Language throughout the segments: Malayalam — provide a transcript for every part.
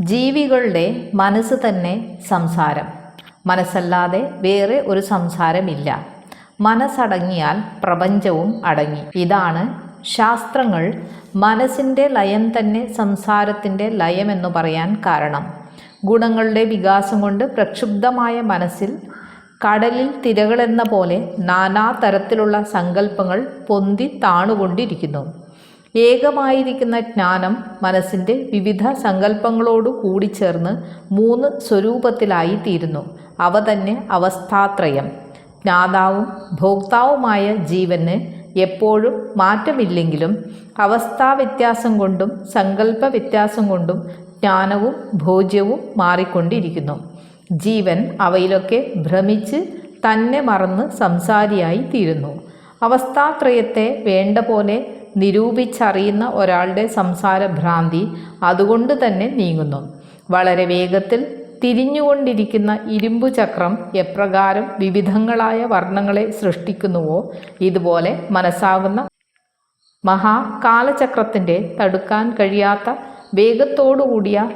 ജീവികളുടെ മനസ്സ് തന്നെ സംസാരം. മനസ്സല്ലാതെ വേറെ ഒരു സംസാരമില്ല. മനസ്സടങ്ങിയാൽ പ്രപഞ്ചവും അടങ്ങി. ഇതാണ് ശാസ്ത്രങ്ങൾ. മനസ്സിന്റെ ലയം തന്നെ സംസാരത്തിന്റെ ലയമെന്നു പറയാൻ കാരണം. ഗുണങ്ങളുടെ വികാസം കൊണ്ട് പ്രക്ഷുബ്ധമായ മനസ്സിൽ കടലിൽ തിരകളെന്ന പോലെ നാനാ തരത്തിലുള്ള സങ്കല്പങ്ങൾ പൊന്തി താണുകൊണ്ടിരിക്കുന്നു. ഏകമായിരിക്കുന്ന ജ്ഞാനം മനസ്സിന്റെ വിവിധ സങ്കല്പങ്ങളോട് കൂടിച്ചേർന്ന് മൂന്ന് സ്വരൂപത്തിലായി തീരുന്നു അവ തന്നെ അവസ്ഥാത്രയം. ജ്ഞാതാവും ഭോക്താവുമായ ജീവന് എപ്പോഴും മാറ്റമില്ലെങ്കിലും അവസ്ഥാവ്യത്യാസം കൊണ്ടും സങ്കല്പ വ്യത്യാസം കൊണ്ടും ജ്ഞാനവും ഭോജ്യവും മാറിക്കൊണ്ടിരിക്കുന്നു. ജീവൻ അവയിലൊക്കെ ഭ്രമിച്ച് തന്നെ മറന്ന് സംസാരിയായി തീരുന്നു അവസ്ഥാത്രയത്തെ വേണ്ട പോലെ നിരൂപിച്ചറിയുന്ന ഒരാളുടെ സംസാര ഭ്രാന്തി അതുകൊണ്ട് തന്നെ നീങ്ങുന്നു. വളരെ വേഗത്തിൽ തിരിഞ്ഞുകൊണ്ടിരിക്കുന്ന ഇരുമ്പു ചക്രം എപ്രകാരം വിവിധങ്ങളായ വർണങ്ങളെ സൃഷ്ടിക്കുന്നുവോ? ഇതുപോലെ മനസ്സാകുന്ന മഹാകാലചക്രത്തിന്റെ തടുക്കാൻ കഴിയാത്ത വേഗത്തോടുകൂടിയ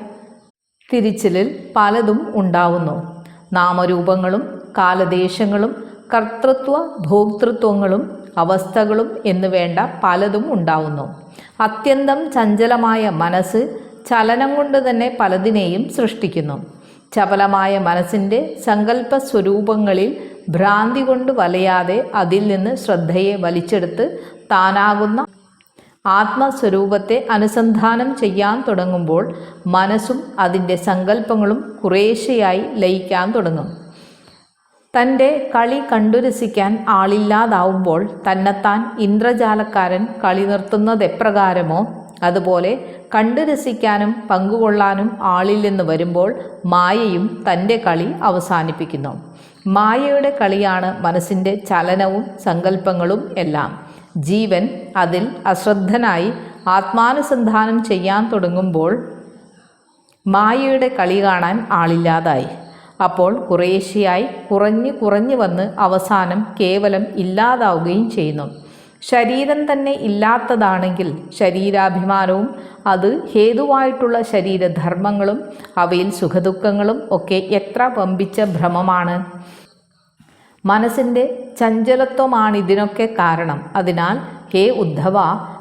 തിരിച്ചിലിൽ പലതും ഉണ്ടാവുന്നു. നാമരൂപങ്ങളും കാലദേശങ്ങളും കർത്തൃത്വ ഭോക്തൃത്വങ്ങളും അവസ്ഥകളും എന്ന് വേണ്ട പലതും ഉണ്ടാവുന്നു. അത്യന്തം ചഞ്ചലമായ മനസ്സ് ചലനം കൊണ്ട് തന്നെ പലതിനെയും സൃഷ്ടിക്കുന്നു. ചപലമായ മനസ്സിന്റെ സങ്കല്പ സ്വരൂപങ്ങളിൽ ഭ്രാന്തി കൊണ്ട് വലയാതെ അതിൽ നിന്ന് ശ്രദ്ധയെ വലിച്ചെടുത്ത് താനാകുന്ന ആത്മസ്വരൂപത്തെ അനുസന്ധാനം ചെയ്യാൻ തുടങ്ങുമ്പോൾ മനസ്സും അതിന്റെ സങ്കല്പങ്ങളും കുറേശ്ശയായി ലയിക്കാൻ തുടങ്ങും. തന്റെ കളി കണ്ടുരസിക്കാൻ ആളില്ലാതാവുമ്പോൾ തന്നെത്താൻ ഇന്ദ്രജാലക്കാരൻ കളി നിർത്തുന്നത് എപ്രകാരമോ? അതുപോലെ കണ്ടുരസിക്കാനും പങ്കുകൊള്ളാനും ആളില്ലെന്ന് വരുമ്പോൾ മായയും തന്റെ കളി അവസാനിപ്പിക്കുന്നു. മായയുടെ കളിയാണ് മനസ്സിന്റെ ചലനവും സങ്കല്പങ്ങളും എല്ലാം. ജീവൻ അതിൽ അശ്രദ്ധനായി ആത്മാനുസന്ധാനം ചെയ്യാൻ തുടങ്ങുമ്പോൾ മായയുടെ കളി കാണാൻ ആളില്ലാതായി. അപ്പോൾ കുറേശ്ശിയായി കുറഞ്ഞ് കുറഞ്ഞു വന്ന് അവസാനം കേവലം ഇല്ലാതാവുകയും ചെയ്യുന്നു. ശരീരം തന്നെ ഇല്ലാത്തതാണെങ്കിൽ ശരീരാഭിമാനവും അത് ഹേതുവായിട്ടുള്ള ശരീരധർമ്മങ്ങളും അവയിൽ സുഖദുഃഖങ്ങളും ഒക്കെ എത്ര പമ്പിച്ച ഭ്രമമാണ്. മനസ്സിന്റെ ചഞ്ചലത്വമാണ് ഇതിനൊക്കെ കാരണം. അതിനാൽ ഹേ ഉദ്ധവ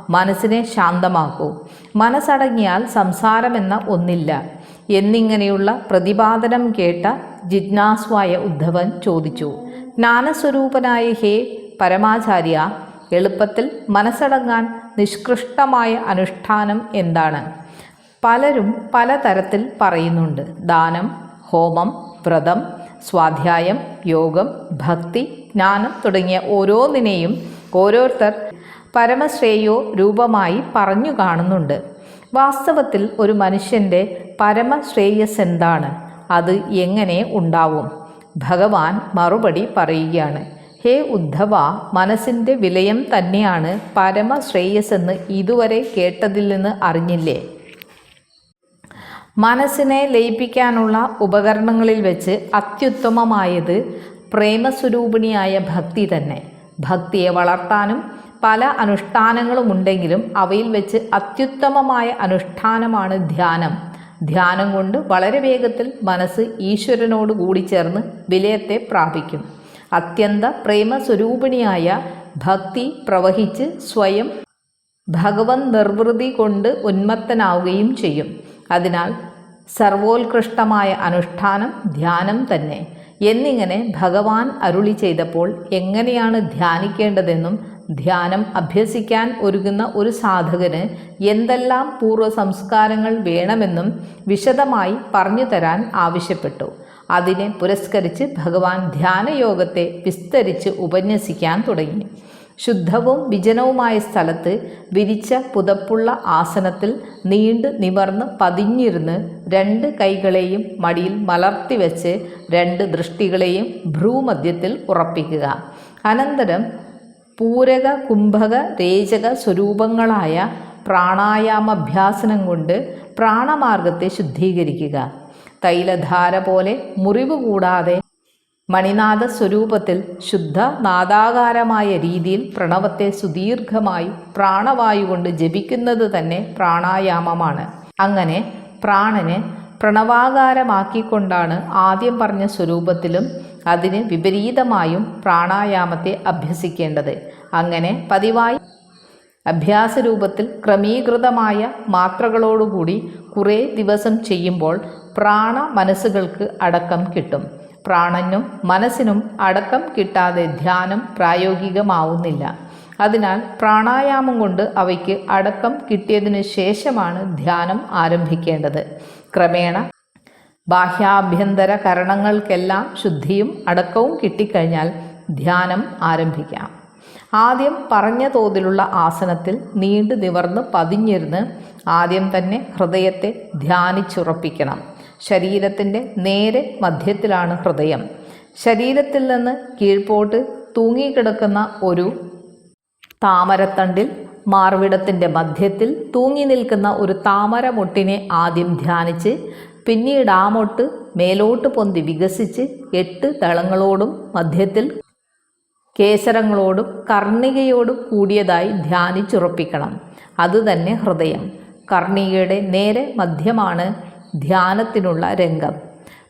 മനസ്സിനെ ശാന്തമാക്കൂ. മനസ്സടങ്ങിയാൽ സംസാരമെന്ന ഒന്നില്ല. എന്നിങ്ങനെയുള്ള പ്രതിപാദനം കേട്ട ജിജ്ഞാസ്വായ ഉദ്ധവൻ ചോദിച്ചു ജ്ഞാനസ്വരൂപനായ ഹേ പരമാചാര്യ എളുപ്പത്തിൽ മനസ്സടങ്ങാൻ നിഷ്കൃഷ്ടമായ അനുഷ്ഠാനം എന്താണ്? പലരും പലതരത്തിൽ പറയുന്നുണ്ട്. ദാനം ഹോമം വ്രതം സ്വാധ്യായം യോഗം ഭക്തി ജ്ഞാനം തുടങ്ങിയ ഓരോന്നിനെയും ഓരോരുത്തർ പരമശ്രേയോ രൂപമായി പറഞ്ഞു കാണുന്നുണ്ട്. വാസ്തവത്തിൽ ഒരു മനുഷ്യന്റെ പരമശ്രേയസ് എന്താണ് അത് എങ്ങനെ ഉണ്ടാവും? ഭഗവാൻ മറുപടി പറയുകയാണ് ഹേ ഉദ്ധവ മനസ്സിന്റെ വിലയം തന്നെയാണ് പരമശ്രേയസ് എന്ന് ഇതുവരെ കേട്ടതിൽ നിന്ന് അറിഞ്ഞില്ലേ? മനസ്സിനെ ലയിപ്പിക്കാനുള്ള ഉപകരണങ്ങളിൽ വെച്ച് അത്യുത്തമമായത് പ്രേമസ്വരൂപിണിയായ ഭക്തി തന്നെ. ഭക്തിയെ വളർത്താനും പല അനുഷ്ഠാനങ്ങളുമുണ്ടെങ്കിലും അവയിൽ വെച്ച് അത്യുത്തമമായ അനുഷ്ഠാനമാണ് ധ്യാനം. ധ്യാനം കൊണ്ട് വളരെ വേഗത്തിൽ മനസ്സ് ഈശ്വരനോട് കൂടി ചേർന്ന് വിലയത്തെ പ്രാപിക്കും. അത്യന്ത പ്രേമസ്വരൂപിണിയായ ഭക്തി പ്രവഹിച്ച് സ്വയം ഭഗവത് നിർവൃതി കൊണ്ട് ഉന്മത്തനാവുകയും ചെയ്യും. അതിനാൽ സർവോത്കൃഷ്ടമായ അനുഷ്ഠാനം ധ്യാനം തന്നെ. എന്നിങ്ങനെ ഭഗവാൻ അരുളി ചെയ്തപ്പോൾ എങ്ങനെയാണ് ധ്യാനിക്കേണ്ടതെന്നും ധ്യാനം അഭ്യസിക്കാൻ ഒരുങ്ങുന്ന ഒരു സാധകന് എന്തെല്ലാം പൂർവ സംസ്കാരങ്ങൾ വേണമെന്നും വിശദമായി പറഞ്ഞു തരാൻ ആവശ്യപ്പെട്ടു. അതിനെ പുരസ്കരിച്ച് ഭഗവാൻ ധ്യാനയോഗത്തെ വിസ്തരിച്ച് ഉപന്യസിക്കാൻ തുടങ്ങി. ശുദ്ധവും വിജനവുമായ സ്ഥലത്ത് വിരിച്ച പുതപ്പുള്ള ആസനത്തിൽ നീണ്ട് നിവർന്ന് പതിഞ്ഞിരുന്ന് രണ്ട് കൈകളെയും മടിയിൽ മലർത്തി വെച്ച് രണ്ട് ദൃഷ്ടികളെയും ഭ്രൂമധ്യത്തിൽ ഉറപ്പിക്കുക. അനന്തരം പൂരക കുംഭക രേചക സ്വരൂപങ്ങളായ പ്രാണായാമഭ്യാസനം കൊണ്ട് പ്രാണമാർഗത്തെ ശുദ്ധീകരിക്കുക. തൈലധാര പോലെ മുറിവ് കൂടാതെ മണിനാഥ സ്വരൂപത്തിൽ ശുദ്ധ നാദാകാരമായ രീതിയിൽ പ്രണവത്തെ സുദീർഘമായി പ്രാണവായു കൊണ്ട് ജപിക്കുന്നത് തന്നെ പ്രാണായാമമാണ്. അങ്ങനെ പ്രാണനെ പ്രണവാകാരമാക്കിക്കൊണ്ടാണ് ആദ്യം പറഞ്ഞ സ്വരൂപത്തിലും അതിന് വിപരീതമായും പ്രാണായാമത്തെ അഭ്യസിക്കേണ്ടത്. അങ്ങനെ പതിവായി അഭ്യാസരൂപത്തിൽ ക്രമീകൃതമായ മാത്രകളോടുകൂടി കുറേ ദിവസം ചെയ്യുമ്പോൾ പ്രാണ മനസ്സുകൾക്ക് അടക്കം കിട്ടും. പ്രാണനും മനസ്സിനും അടക്കം കിട്ടാതെ ധ്യാനം പ്രായോഗികമാവുന്നില്ല. അതിനാൽ പ്രാണായാമം കൊണ്ട് അവയ്ക്ക് അടക്കം കിട്ടിയതിനു ശേഷമാണ് ധ്യാനം ആരംഭിക്കേണ്ടത്. ക്രമേണ ബാഹ്യാഭ്യന്തര കരണങ്ങൾക്കെല്ലാം ശുദ്ധിയും അടക്കവും കിട്ടിക്കഴിഞ്ഞാൽ ധ്യാനം ആരംഭിക്കാം. ആദ്യം പറഞ്ഞ തോതിലുള്ള ആസനത്തിൽ നീണ്ടു നിവർന്ന് പതിഞ്ഞിരുന്ന് ആദ്യം തന്നെ ഹൃദയത്തെ ധ്യാനിച്ചുറപ്പിക്കണം. ശരീരത്തിന്റെ നേരെ മധ്യത്തിലാണ് ഹൃദയം. ശരീരത്തിൽ നിന്ന് കീഴ്പോട്ട് തൂങ്ങിക്കിടക്കുന്ന ഒരു താമരത്തണ്ടിൽ മാർവിടത്തിന്റെ മധ്യത്തിൽ തൂങ്ങി നിൽക്കുന്ന ഒരു താമര മുട്ടിനെ ആദ്യം ധ്യാനിച്ച് പിന്നീട് ആ മൊട്ട് മേലോട്ട് പൊന്തി വികസിച്ച് എട്ട് തളങ്ങളോടും മധ്യത്തിൽ കേസരങ്ങളോടും കർണികയോടും കൂടിയതായി ധ്യാനിച്ചുറപ്പിക്കണം. അതുതന്നെ ഹൃദയം. കർണികയുടെ നേരെ മധ്യമാണ് ധ്യാനത്തിനുള്ള രംഗം.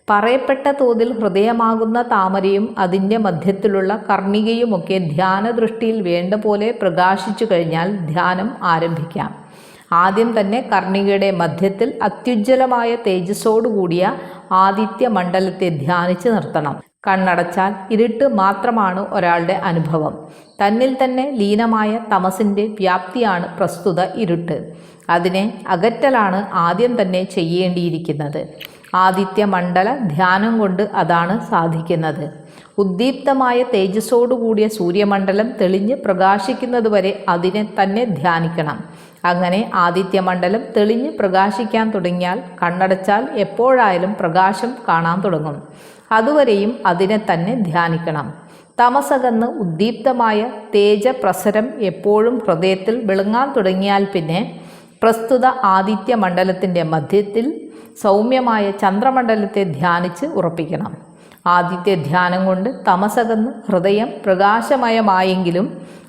പറയപ്പെട്ട തോതിൽ ഹൃദയമാകുന്ന താമരയും അതിന്റെ മധ്യത്തിലുള്ള കർണികയുമൊക്കെ ധ്യാനദൃഷ്ടിയിൽ വേണ്ട പോലെ പ്രകാശിച്ചു കഴിഞ്ഞാൽ ധ്യാനം ആരംഭിക്കാം. ആദ്യം തന്നെ കർണികയുടെ മധ്യത്തിൽ അത്യുജ്വലമായ തേജസ്സോടുകൂടിയ ആദിത്യ മണ്ഡലത്തെ ധ്യാനിച്ച് നിർത്തണം. കണ്ണടച്ചാൽ ഇരുട്ട് മാത്രമാണ് ഒരാളുടെ അനുഭവം. തന്നിൽ തന്നെ ലീനമായ തമസിന്റെ വ്യാപ്തിയാണ് പ്രസ്തുത ഇരുട്ട്. അതിനെ അകറ്റലാണ് ആദ്യം തന്നെ ചെയ്യേണ്ടിയിരിക്കുന്നത്. ആദിത്യ മണ്ഡല ധ്യാനം കൊണ്ട് അതാണ് സാധിക്കുന്നത്. ഉദ്ദീപ്തമായ തേജസ്സോടുകൂടിയ സൂര്യമണ്ഡലം തെളിഞ്ഞ് പ്രകാശിക്കുന്നതുവരെ അതിനെ തന്നെ ധ്യാനിക്കണം. അങ്ങനെ ആദിത്യമണ്ഡലം തെളിഞ്ഞ് പ്രകാശിക്കാൻ തുടങ്ങിയാൽ കണ്ണടച്ചാൽ എപ്പോഴായാലും പ്രകാശം കാണാൻ തുടങ്ങും. അതുവരെയും അതിനെ തന്നെ ധ്യാനിക്കണം. തമസകന്ന് ഉദ്ദീപ്തമായ തേജപ്രസരം എപ്പോഴും ഹൃദയത്തിൽ വിളങ്ങാൻ തുടങ്ങിയാൽ പിന്നെ പ്രസ്തുത ആദിത്യമണ്ഡലത്തിന്റെ മധ്യത്തിൽ സൗമ്യമായ ചന്ദ്രമണ്ഡലത്തെ ധ്യാനിച്ച് ഉറപ്പിക്കണം. ആദിത്യ ധ്യാനം കൊണ്ട് തമസകന്ന് ഹൃദയം പ്രകാശമയമായെങ്കിലും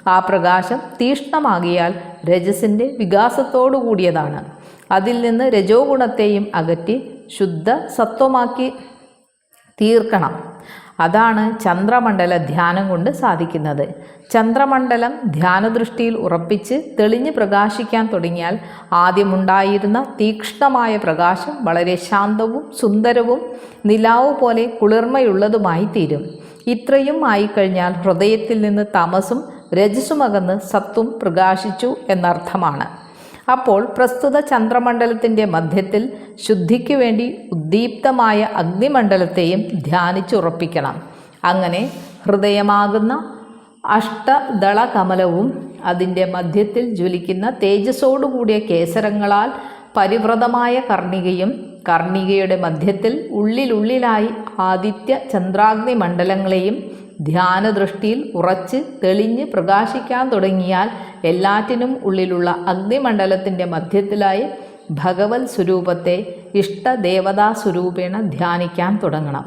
ആ പ്രകാശം തീഷ്ണമാകിയാൽ രജസിന്റെ വികാസത്തോടു കൂടിയതാണ്. അതിൽ നിന്ന് രജോ ഗുണത്തെയും അകറ്റി ശുദ്ധ സത്വമാക്കി തീർക്കണം. അതാണ് ചന്ദ്രമണ്ഡല ധ്യാനം കൊണ്ട് സാധിക്കുന്നത്. ചന്ദ്രമണ്ഡലം ധ്യാനദൃഷ്ടിയിൽ ഉറപ്പിച്ച് തെളിഞ്ഞ് പ്രകാശിക്കാൻ തുടങ്ങിയാൽ ആദ്യമുണ്ടായിരുന്ന തീക്ഷ്ണമായ പ്രകാശം വളരെ ശാന്തവും സുന്ദരവും നിലാവ് പോലെ കുളിർമയുള്ളതുമായി തീരും. ഇത്രയും ആയിക്കഴിഞ്ഞാൽ ഹൃദയത്തിൽ നിന്ന് തമസും രജസുമകന്ന് സത്വം പ്രകാശിച്ചു എന്നർത്ഥമാണ്. അപ്പോൾ പ്രസ്തുത ചന്ദ്രമണ്ഡലത്തിന്റെ മധ്യത്തിൽ ശുദ്ധിക്ക് വേണ്ടി ഉദ്ദീപ്തമായ അഗ്നിമണ്ഡലത്തെയും ധ്യാനിച്ചുറപ്പിക്കണം. അങ്ങനെ ഹൃദയമാകുന്ന അഷ്ടദള കമലവും അതിന്റെ മധ്യത്തിൽ ജ്വലിക്കുന്ന തേജസ്സോടുകൂടിയ കേസരങ്ങളാൽ പരിവ്രതമായ കർണികയും കർണികയുടെ മധ്യത്തിൽ ഉള്ളിലുള്ളിലായി ആദിത്യ ചന്ദ്രാഗ്നി മണ്ഡലങ്ങളെയും ധ്യാനദൃഷ്ടിയിൽ ഉറച്ച് തെളിഞ്ഞ് പ്രകാശിക്കാൻ തുടങ്ങിയാൽ എല്ലാറ്റിനും ഉള്ളിലുള്ള അഗ്നിമണ്ഡലത്തിന്റെ മധ്യത്തിലായി ഭഗവത് സ്വരൂപത്തെ ഇഷ്ടദേവതാ സ്വരൂപേണ ധ്യാനിക്കാൻ തുടങ്ങണം.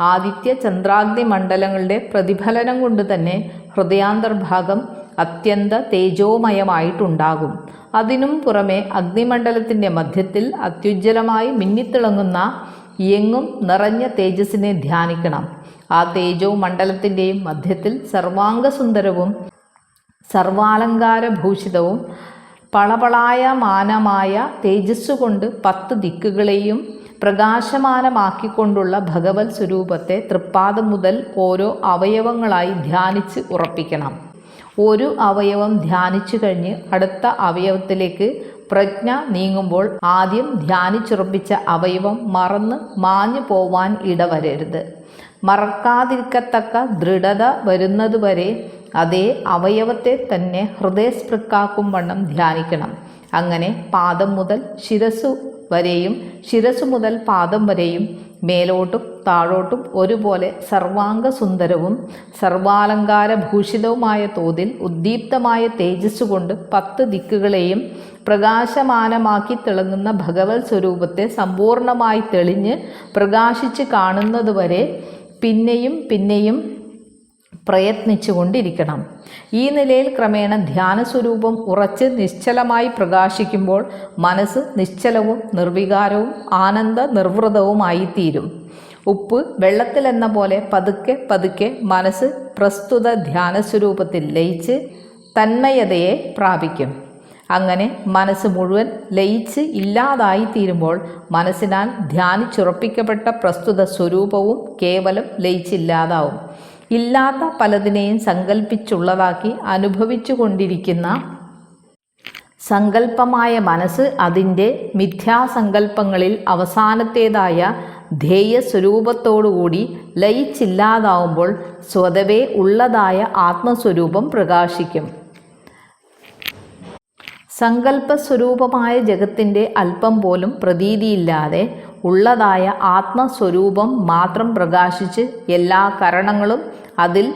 ആദിത്യ ചന്ദ്രാഗ്നി മണ്ഡലങ്ങളുടെ പ്രതിഫലനം കൊണ്ട് തന്നെ ഹൃദയാന്തർഭാഗം അത്യന്ത തേജോമയമായിട്ടുണ്ടാകും. അതിനും പുറമെ അഗ്നിമണ്ഡലത്തിന്റെ മധ്യത്തിൽ അത്യുജ്വലമായി മിന്നിത്തിളങ്ങുന്ന എങ്ങും നിറഞ്ഞ തേജസ്സിനെ ധ്യാനിക്കണം. ആ തേജവും മണ്ഡലത്തിന്റെയും മധ്യത്തിൽ സർവാംഗസുന്ദരവും സർവാലങ്കാരഭൂഷിതവും പളപളായ മാനമായ തേജസ്സുകൊണ്ട് പത്ത് ദിക്കുകളെയും പ്രകാശമാനമാക്കിക്കൊണ്ടുള്ള ഭഗവത് സ്വരൂപത്തെ തൃപ്പാദം മുതൽ ഓരോ അവയവങ്ങളായി ധ്യാനിച്ച് ഉറപ്പിക്കണം. ഒരു അവയവം ധ്യാനിച്ചു കഴിഞ്ഞ് അടുത്ത അവയവത്തിലേക്ക് പ്രജ്ഞ നീങ്ങുമ്പോൾ ആദ്യം ധ്യാനിച്ചുറപ്പിച്ച അവയവം മറന്ന് മാഞ്ഞു പോവാൻ ഇടവരരുത്. മറക്കാതിരിക്കത്തക്ക ദൃഢത വരുന്നതുവരെ അതേ അവയവത്തെ തന്നെ ഹൃദയസ്പൃക്കാക്കും വണ്ണം ധ്യാനിക്കണം. അങ്ങനെ പാദം മുതൽ ശിരസു വരെയും ശിരസു മുതൽ പാദം വരെയും മേലോട്ടും താഴോട്ടും ഒരുപോലെ സർവാംഗസുന്ദരവും സർവാലങ്കാരഭൂഷിതവുമായ തോതിൽ ഉദ്ദീപ്തമായ തേജസ് കൊണ്ട് പത്ത് ദിക്കുകളെയും പ്രകാശമാനമാക്കി തിളങ്ങുന്ന ഭഗവത് സ്വരൂപത്തെ സമ്പൂർണമായി തെളിഞ്ഞ് പ്രകാശിച്ച് കാണുന്നതുവരെ പിന്നെയും പിന്നെയും പ്രയത്നിച്ചു കൊണ്ടിരിക്കണം ഈ നിലയിൽ ക്രമേണ ധ്യാന സ്വരൂപം ഉറച്ച് നിശ്ചലമായി പ്രകാശിക്കുമ്പോൾ മനസ്സ് നിശ്ചലവും നിർവികാരവും ആനന്ദ നിർവൃതവുമായിത്തീരും ഉപ്പ് വെള്ളത്തിലെന്ന പോലെ പതുക്കെ പതുക്കെ മനസ്സ് പ്രസ്തുത ധ്യാന സ്വരൂപത്തിൽ ലയിച്ച് തന്മയതയെ പ്രാപിക്കും. അങ്ങനെ മനസ്സ് മുഴുവൻ ലയിച്ച് ഇല്ലാതായി തീരുമ്പോൾ മനസ്സിനാൽ ധ്യാനിച്ചുറപ്പിക്കപ്പെട്ട പ്രസ്തുത സ്വരൂപവും കേവലം ലയിച്ചില്ലാതാവും. ഇല്ലാത്ത പലതിനെയും സങ്കല്പിച്ചുള്ളതാക്കി അനുഭവിച്ചു കൊണ്ടിരിക്കുന്ന സങ്കല്പമായ മനസ്സ് അതിന്റെ മിഥ്യാസങ്കല്പങ്ങളിൽ അവസാനത്തേതായ ധ്യേയ സ്വരൂപത്തോടുകൂടി ലയിച്ചില്ലാതാവുമ്പോൾ സ്വതവേ ഉള്ളതായ ആത്മസ്വരൂപം പ്രകാശിക്കും. സങ്കല്പസ്വരൂപമായ ജഗത്തിന്റെ അല്പം പോലും പ്രതീതിയില്ലാതെ ഉള്ളതായ ആത്മസ്വരൂപം മാത്രം പ്രകാശിച്ച് എല്ലാ കരണങ്ങളും അതിൽ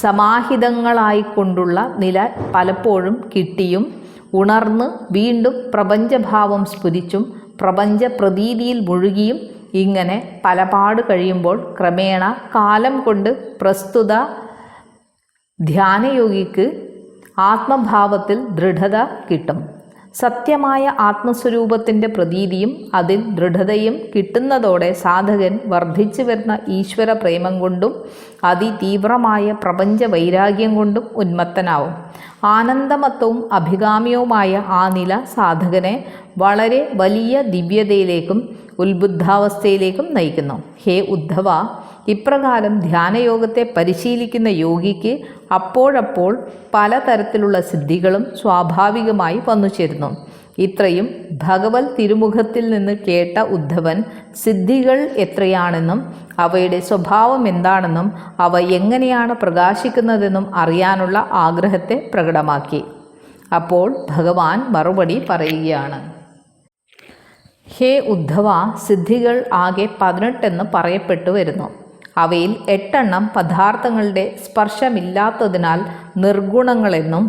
സമാഹിതങ്ങളായിക്കൊണ്ടുള്ള നില പലപ്പോഴും കിട്ടിയും ഉണർന്ന് വീണ്ടും പ്രപഞ്ചഭാവം സ്ഫുരിച്ചും പ്രപഞ്ച പ്രതീതിയിൽ മുഴുകിയും ഇങ്ങനെ പലപാട് കഴിയുമ്പോൾ ക്രമേണ കാലം കൊണ്ട് പ്രസ്തുത ധ്യാനയോഗിക്ക് ആത്മഭാവത്തിൽ ദൃഢത കിട്ടും. സത്യമായ ആത്മസ്വരൂപത്തിന്റെ പ്രതീതിയും അതിൽ ദൃഢതയും കിട്ടുന്നതോടെ സാധകൻ വർദ്ധിച്ചു വരുന്ന ഈശ്വര പ്രേമം കൊണ്ടും അതിതീവ്രമായ പ്രപഞ്ച വൈരാഗ്യം കൊണ്ടും ഉന്മത്തനാവും. ആനന്ദമത്വവും അഭികാമ്യവുമായ ആ നില സാധകനെ വളരെ വലിയ ദിവ്യതയിലേക്കും ഉത്ബുദ്ധാവസ്ഥയിലേക്കും നയിക്കുന്നു. ഹേ ഉദ്ധവ ഇപ്രകാരം ധ്യാനയോഗത്തെ പരിശീലിക്കുന്ന യോഗിക്ക് അപ്പോഴപ്പോൾ പലതരത്തിലുള്ള സിദ്ധികളും സ്വാഭാവികമായി വന്നു ചേരുന്നു. ഇത്രയും ഭഗവത് തിരുമുഖത്തിൽ നിന്ന് കേട്ട ഉദ്ധവൻ സിദ്ധികൾ എത്രയാണെന്നും അവയുടെ സ്വഭാവം എന്താണെന്നും അവ എങ്ങനെയാണ് പ്രകാശിക്കുന്നതെന്നും അറിയാനുള്ള ആഗ്രഹത്തെ പ്രകടമാക്കി. അപ്പോൾ ഭഗവാൻ മറുപടി പറയുകയാണ്. ഹേ ഉദ്ധവ സിദ്ധികൾ ആകെ പതിനെട്ടെന്ന് പറയപ്പെട്ടു വരുന്നു. അവയിൽ എട്ടെണ്ണം പദാർത്ഥങ്ങളുടെ സ്പർശമില്ലാത്തതിനാൽ നിർഗുണങ്ങളെന്നും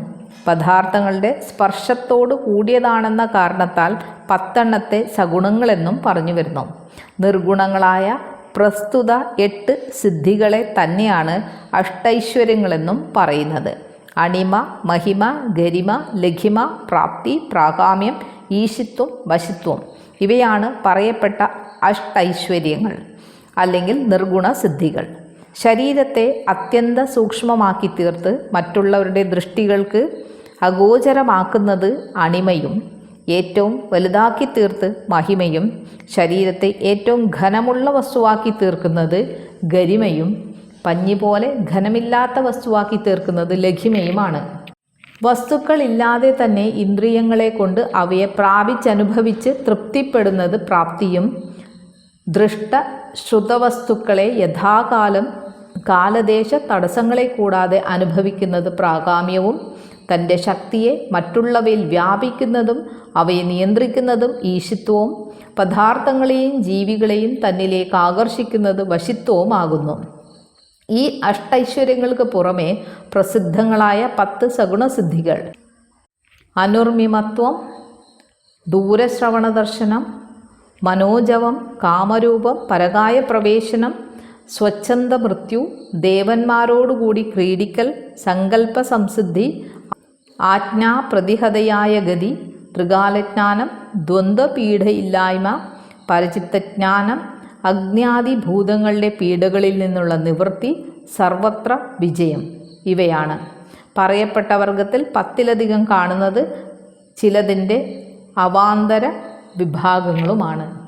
പദാർത്ഥങ്ങളുടെ സ്പർശത്തോട് കൂടിയതാണെന്ന കാരണത്താൽ പത്തെണ്ണത്തെ സഗുണങ്ങളെന്നും പറഞ്ഞു വരുന്നു. നിർഗുണങ്ങളായ പ്രസ്തുത എട്ട് സിദ്ധികളെ തന്നെയാണ് അഷ്ടൈശ്വര്യങ്ങളെന്നും പറയുന്നത്. അണിമ മഹിമ ഗരിമ ലഘിമ പ്രാപ്തി പ്രാകാമ്യം ഈശിത്വം വശിത്വം ഇവയാണ് പറയപ്പെട്ട അഷ്ടൈശ്വര്യങ്ങൾ. അല്ലെങ്കിൽ നിർഗുണ സിദ്ധികൾ. ശരീരത്തെ അത്യന്ത സൂക്ഷ്മമാക്കി തീർത്ത് മറ്റുള്ളവരുടെ ദൃഷ്ടികൾക്ക് അഗോചരമാക്കുന്നത് അണിമയും ഏറ്റവും വലുതാക്കി തീർത്ത് മഹിമയും ശരീരത്തെ ഏറ്റവും ഘനമുള്ള വസ്തുവാക്കി തീർക്കുന്നത് ഗരിമയും പഞ്ഞി പോലെ ഘനമില്ലാത്ത വസ്തുവാക്കി തീർക്കുന്നത് ലഘിമയുമാണ്. വസ്തുക്കളില്ലാതെ തന്നെ ഇന്ദ്രിയങ്ങളെ കൊണ്ട് അവയെ പ്രാപിച്ചനുഭവിച്ച് തൃപ്തിപ്പെടുന്നത് പ്രാപ്തിയും ദൃഷ്ട ശ്രുതവസ്തുക്കളെ യഥാകാലം കാലദേശ തടസ്സങ്ങളെ കൂടാതെ അനുഭവിക്കുന്നത് പ്രാകാമ്യവും തന്റെ ശക്തിയെ മറ്റുള്ളവയിൽ വ്യാപിക്കുന്നതും അവയെ നിയന്ത്രിക്കുന്നതും ഈശിത്വവും പദാർത്ഥങ്ങളെയും ജീവികളെയും തന്നിലേക്ക് ആകർഷിക്കുന്നത് വശിത്വവുമാകുന്നു. ഈ അഷ്ടൈശ്വര്യങ്ങൾക്ക് പുറമെ പ്രസിദ്ധങ്ങളായ പത്ത് സഗുണസിദ്ധികൾ. അനുർമിമത്വം ദൂരശ്രവണ ദർശനം മനോജവം കാമരൂപം പരകായ പ്രവേശനം സ്വച്ഛന്ത മൃത്യു ദേവന്മാരോടുകൂടി ക്രീഡിക്കൽ സങ്കല്പ സംസിദ്ധി ആജ്ഞാപ്രതിഹതയായ ഗതി ത്രികാലജ്ഞാനം ദ്വന്ദ്വപീഠയില്ലായ്മ പരചിത്തജ്ഞാനം അഗ്നിയാദിഭൂതങ്ങളുടെ പീഡകളിൽ നിന്നുള്ള നിവൃത്തി സർവത്ര വിജയം. ഇവയാണ്. പറയപ്പെട്ട വർഗത്തിൽ പത്തിലധികം കാണുന്നത് ചിലതിന്റെ അവാന്തര വിഭാഗങ്ങളുമാണ്.